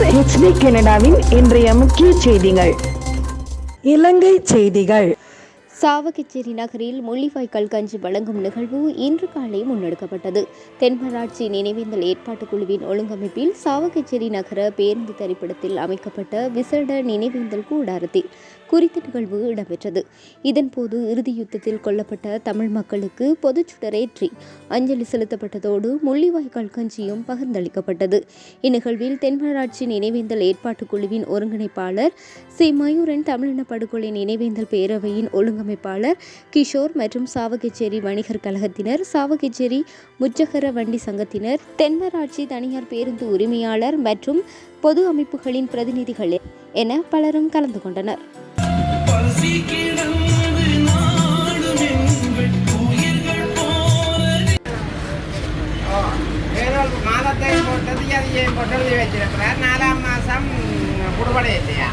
உங்கள் ஹெச்டி கனடாவின் இன்றைய முக்கிய செய்திகள். இலங்கை செய்திகள். சாவகச்சேரி நகரில் முள்ளிவாய்க்கால் கஞ்சி வழங்கும் நிகழ்வு இன்று காலை முன்னெடுக்கப்பட்டது. தென்மராட்சி நினைவேந்தல் ஏற்பாட்டுக் குழுவின் ஒழுங்கமைப்பில் சாவகச்சேரி நகர பேருந்து தரிப்பிடத்தில் அமைக்கப்பட்ட விசேட நினைவேந்தல் கூடாரத்தில் குறித்த நிகழ்வு இடம்பெற்றது. இதன்போது இறுதி யுத்தத்தில் கொல்லப்பட்ட தமிழ் மக்களுக்கு பொதுச்சுடரேற்றி அஞ்சலி செலுத்தப்பட்டதோடு முள்ளிவாய்க்கால் கஞ்சியும் பகிர்ந்தளிக்கப்பட்டது. இந்நிகழ்வில் தென்மராட்சி நினைவேந்தல் ஏற்பாட்டுக் குழுவின் ஒருங்கிணைப்பாளர் சி. மயூரன் தமிழின படுகொலை நினைவேந்தல் பேரவையின் ஒழுங்கமைப்பாளர் கிஷோர் மற்றும் சாவகச்சேரி வணிகர் கழகத்தினர் சாவகச்சேரி முச்சகர வண்டி சங்கத்தினர் தென்மராட்சி தனியார் பேருந்து உரிமையாளர் மற்றும் பொது அமைப்புகளின் பிரதிநிதிகள் என பலரும் கலந்து கொண்டனர். மாதத்தை போட்டது நாடும் எங்கள் வச்சிருக்கிறார் நாலாம் மாதம் மாதத்தை போட்டது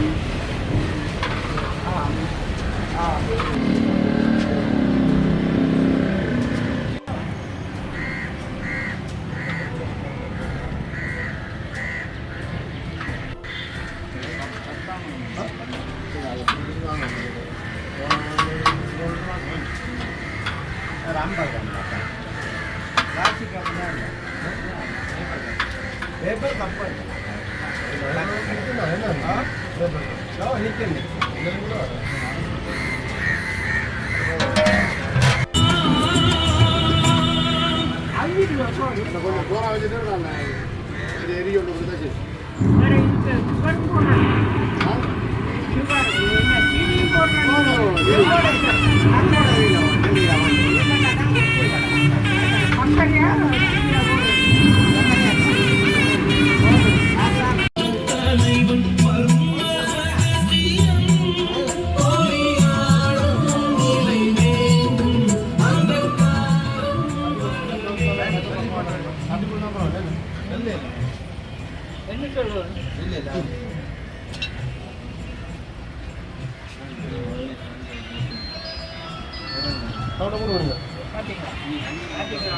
அதிகம் போட்டு எழுதி வச்சிருக்கிறார் நாலாம் மாதம் குடுபடை இல்லையா பேப்பர் கப்பல்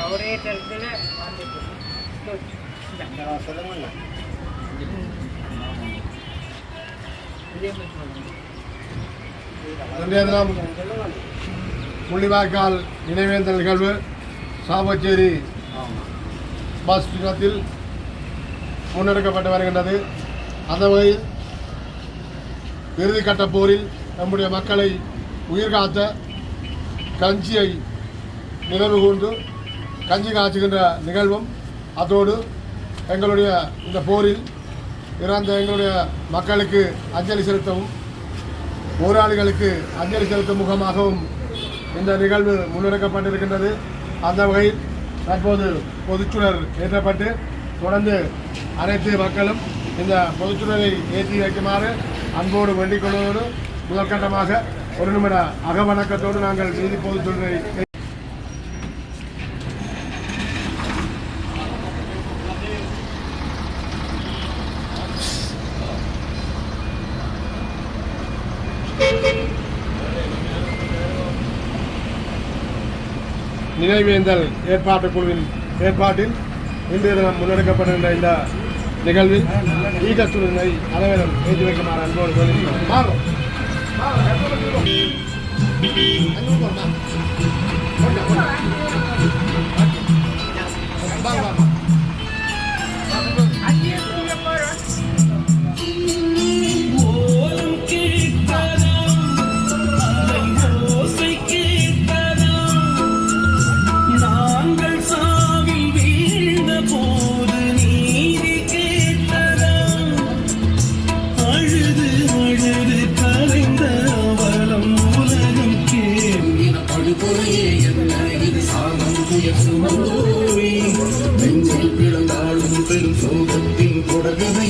ஒரே இடத்துல முள்ளிவாய்க்கால் நினைவேந்தல் நிகழ்வு சாவச்சேரி பஸ் நிலையத்தில் முன்னெடுக்கப்பட்டு வருகின்றது. அந்த வகையில் இறுதிக்கட்ட போரில் நம்முடைய மக்களை உயிர் காத்த கஞ்சியை நினைவு கூர்ந்து கஞ்சி காய்ச்சுகின்ற நிகழ்வும் அதோடு எங்களுடைய இந்த போரில் இறந்த எங்களுடைய மக்களுக்கு அஞ்சலி செலுத்தவும் போராளிகளுக்கு அஞ்சலி செலுத்தும் முகமாகவும் இந்த நிகழ்வு முன்னெடுக்கப்பட்டிருக்கின்றது. அந்த வகையில் தற்போது பொதுச்சுடர் ஏற்றப்பட்டு தொடர்ந்து அனைத்து மக்களும் இந்த பொதுச்சுடரை ஏற்றி வைக்குமாறு அன்போடு வேண்டிக் கொள்வதோடு முதற்கட்டமாக ஒரு நிமிட அகவணக்கத்தோடு நாங்கள் நீதி பொதுச்சுடரை நினைவேந்தல் ஏற்பாட்டு குழுவின் ஏற்பாட்டில் இன்று தினம் முன்னெடுக்கப்படுகின்ற இந்த நிகழ்வில் ஈகச்சுடனை அனைவரும் ஏற்றி வைக்குமாறு அன்போடு anh luôn còn mà. Con đã con சாமம் துயர் நெஞ்சில் பிறந்தாலும் பெரும் சோகத்தின் தொடர்கதையே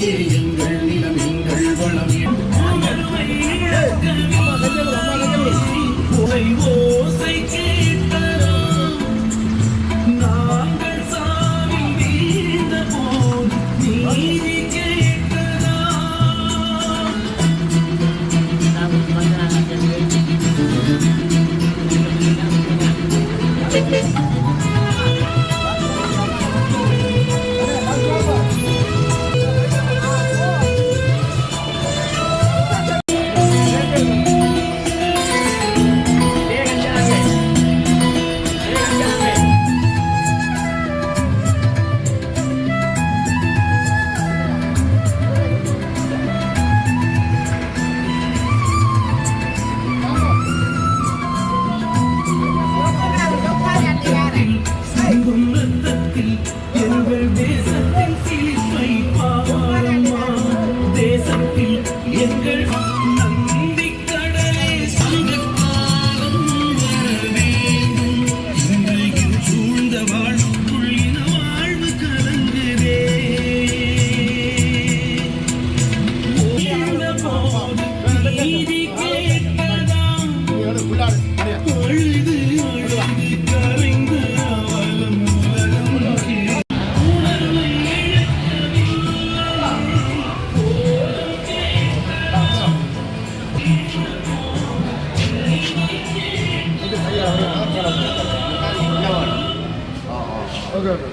오케이 오케이.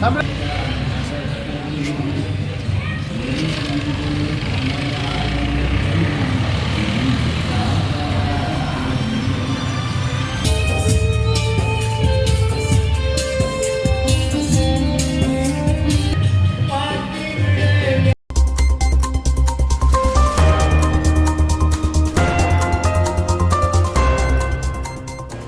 담배.